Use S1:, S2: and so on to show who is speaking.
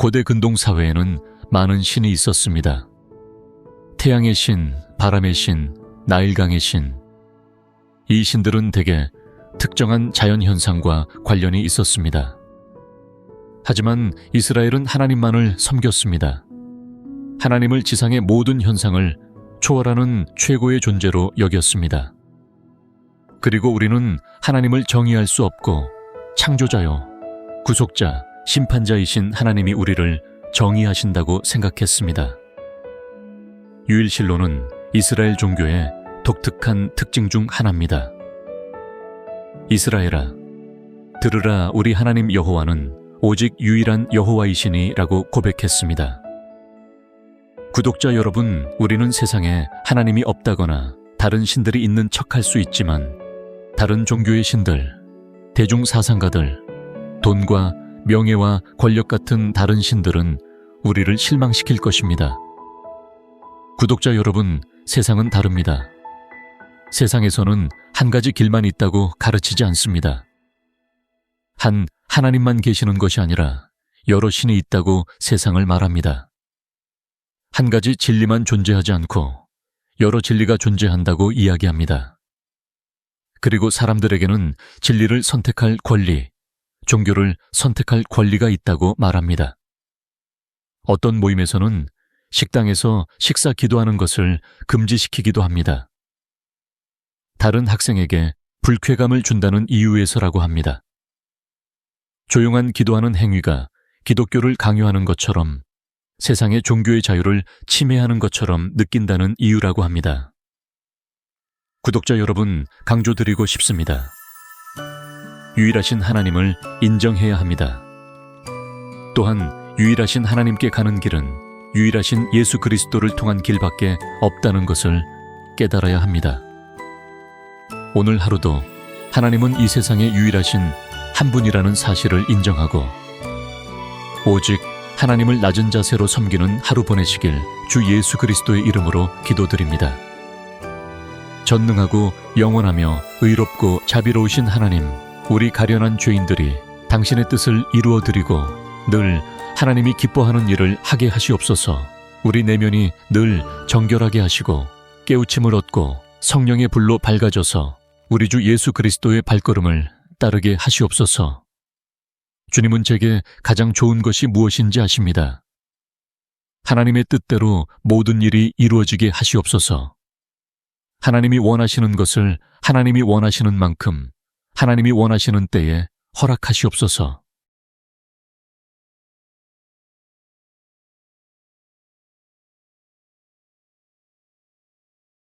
S1: 고대 근동 사회에는 많은 신이 있었습니다. 태양의 신, 바람의 신, 나일강의 신. 이 신들은 대개 특정한 자연 현상과 관련이 있었습니다. 하지만 이스라엘은 하나님만을 섬겼습니다. 하나님을 지상의 모든 현상을 초월하는 최고의 존재로 여겼습니다. 그리고 우리는 하나님을 정의할 수 없고 창조자요, 구속자, 심판자이신 하나님이 우리를 정의하신다고 생각했습니다. 유일신로는 이스라엘 종교의 독특한 특징 중 하나입니다. 이스라엘아, 들으라 우리 하나님 여호와는 오직 유일한 여호와이시니라고 고백했습니다. 구독자 여러분, 우리는 세상에 하나님이 없다거나 다른 신들이 있는 척할 수 있지만 다른 종교의 신들, 대중 사상가들, 돈과 명예와 권력 같은 다른 신들은 우리를 실망시킬 것입니다. 구독자 여러분, 세상은 다릅니다. 세상에서는 한 가지 길만 있다고 가르치지 않습니다. 한 하나님만 계시는 것이 아니라 여러 신이 있다고 세상을 말합니다. 한 가지 진리만 존재하지 않고 여러 진리가 존재한다고 이야기합니다. 그리고 사람들에게는 진리를 선택할 권리, 종교를 선택할 권리가 있다고 말합니다. 어떤 모임에서는 식당에서 식사 기도하는 것을 금지시키기도 합니다. 다른 학생에게 불쾌감을 준다는 이유에서라고 합니다. 조용한 기도하는 행위가 기독교를 강요하는 것처럼 세상의 종교의 자유를 침해하는 것처럼 느낀다는 이유라고 합니다. 구독자 여러분, 강조드리고 싶습니다. 유일하신 하나님을 인정해야 합니다. 또한 유일하신 하나님께 가는 길은 유일하신 예수 그리스도를 통한 길밖에 없다는 것을 깨달아야 합니다. 오늘 하루도 하나님은 이 세상에 유일하신 한 분이라는 사실을 인정하고 오직 하나님을 낮은 자세로 섬기는 하루 보내시길 주 예수 그리스도의 이름으로 기도드립니다. 전능하고 영원하며 의롭고 자비로우신 하나님, 우리 가련한 죄인들이 당신의 뜻을 이루어 드리고 늘 하나님이 기뻐하는 일을 하게 하시옵소서. 우리 내면이 늘 정결하게 하시고 깨우침을 얻고 성령의 불로 밝아져서 우리 주 예수 그리스도의 발걸음을 따르게 하시옵소서. 주님은 제게 가장 좋은 것이 무엇인지 아십니다. 하나님의 뜻대로 모든 일이 이루어지게 하시옵소서. 하나님이 원하시는 것을 하나님이 원하시는 만큼 하나님이 원하시는 때에 허락하시옵소서.